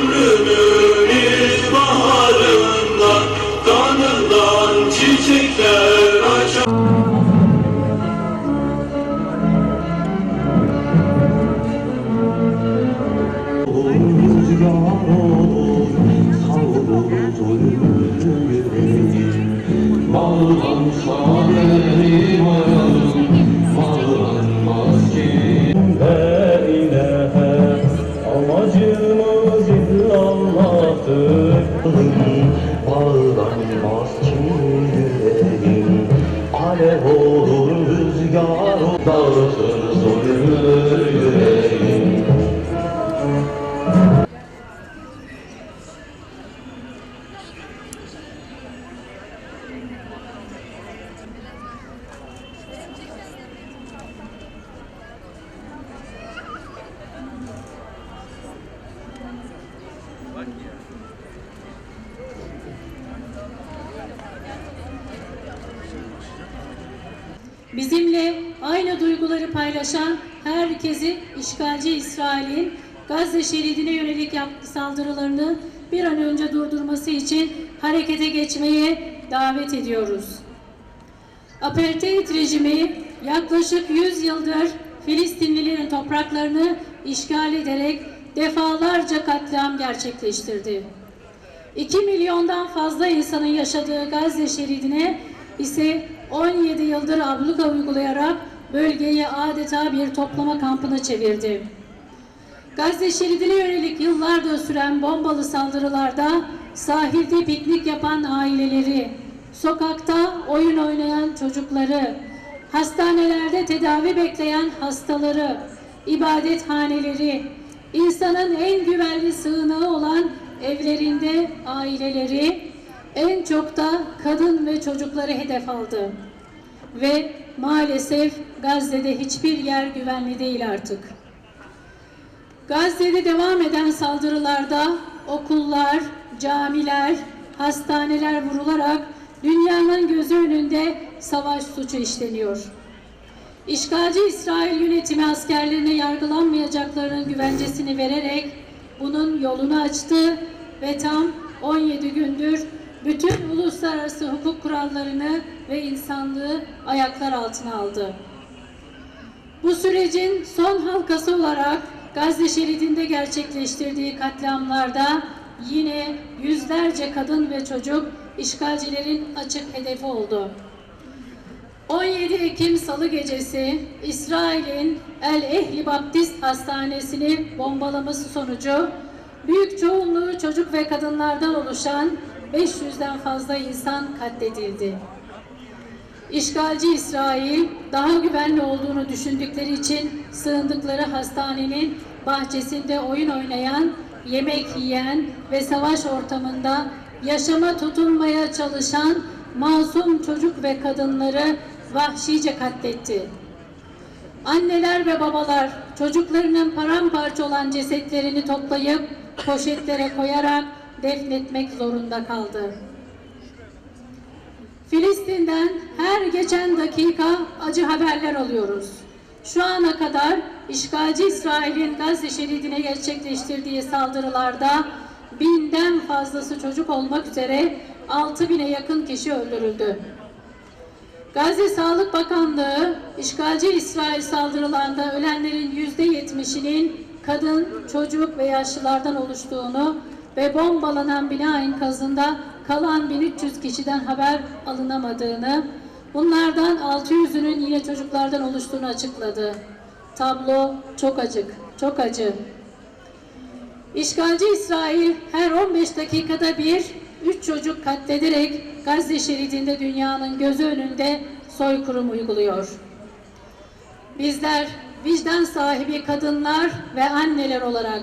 Ömrümün ilkbaharında Kanından çiçekler Bizimle aynı duyguları paylaşan herkesi işgalci İsrail'in Gazze şeridine yönelik yaptığı saldırılarını bir an önce durdurması için harekete geçmeye davet ediyoruz. Apartheid rejimi yaklaşık 100 yıldır Filistinlilerin topraklarını işgal ederek defalarca katliam gerçekleştirdi. 2 milyondan fazla insanın yaşadığı Gazze şeridine ise 17 yıldır abluka uygulayarak bölgeyi adeta bir toplama kampına çevirdi. Gazze şeridine yönelik yıllardır süren bombalı saldırılarda sahilde piknik yapan aileleri, sokakta oyun oynayan çocukları, hastanelerde tedavi bekleyen hastaları, ibadethaneleri, insanın en güvenli sığınağı olan evlerinde aileleri, en çok da kadın ve çocukları hedef aldı. Ve maalesef Gazze'de hiçbir yer güvenli değil artık. Gazze'de devam eden saldırılarda okullar, camiler, hastaneler vurularak dünyanın gözü önünde savaş suçu işleniyor. İşgalci İsrail yönetimi askerlerine yargılanmayacaklarının güvencesini vererek bunun yolunu açtı ve tam 17 gündür bütün uluslararası hukuk kurallarını ve insanlığı ayaklar altına aldı. Bu sürecin son halkası olarak Gazze şeridinde gerçekleştirdiği katliamlarda yine yüzlerce kadın ve çocuk işgalcilerin açık hedefi oldu. 17 Ekim Salı gecesi İsrail'in El Ehli Baptist Hastanesi'ni bombalaması sonucu büyük çoğunluğu çocuk ve kadınlardan oluşan 500'den fazla insan katledildi. İşgalci İsrail daha güvenli olduğunu düşündükleri için sığındıkları hastanenin bahçesinde oyun oynayan, yemek yiyen ve savaş ortamında yaşama tutunmaya çalışan masum çocuk ve kadınları vahşice katletti. Anneler ve babalar çocuklarının paramparça olan cesetlerini toplayıp poşetlere koyarak defnetmek zorunda kaldı. Filistin'den her geçen dakika acı haberler alıyoruz. Şu ana kadar işgalci İsrail'in Gazze şeridine gerçekleştirdiği saldırılarda binden fazlası çocuk olmak üzere 6 bine yakın kişi öldürüldü. Gazze Sağlık Bakanlığı işgalci İsrail saldırılarında ölenlerin yüzde yetmişinin kadın, çocuk ve yaşlılardan oluştuğunu ve bombalanan bina enkazında kalan 1300 kişiden haber alınamadığını, bunlardan 600'ünün yine çocuklardan oluştuğunu açıkladı. Tablo çok acık, çok acı. İşgalci İsrail her 15 dakikada bir 3 çocuk katlederek Gazze şeridinde dünyanın gözü önünde soykırım uyguluyor. Bizler vicdan sahibi kadınlar ve anneler olarak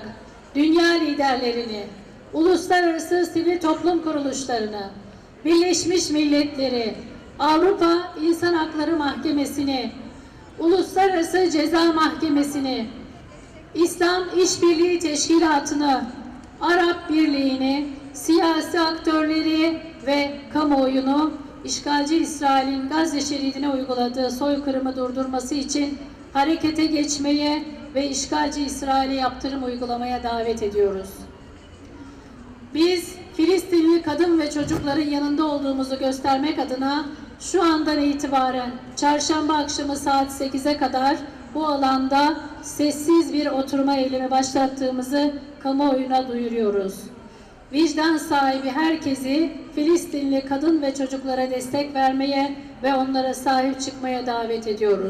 dünya liderlerini, uluslararası sivil toplum kuruluşlarını, Birleşmiş Milletleri, Avrupa İnsan Hakları Mahkemesi'ni, Uluslararası Ceza Mahkemesi'ni, İslam İşbirliği Teşkilatı'nı, Arap Birliği'ni, siyasi aktörleri ve kamuoyunu işgalci İsrail'in Gazze şeridine uyguladığı soykırımı durdurması için harekete geçmeye ve işgalci İsrail'e yaptırım uygulamaya davet ediyoruz. Biz Filistinli kadın ve çocukların yanında olduğumuzu göstermek adına şu andan itibaren çarşamba akşamı saat 8'e kadar bu alanda sessiz bir oturma eylemi başlattığımızı kamuoyuna duyuruyoruz. Vicdan sahibi herkesi Filistinli kadın ve çocuklara destek vermeye ve onlara sahip çıkmaya davet ediyoruz.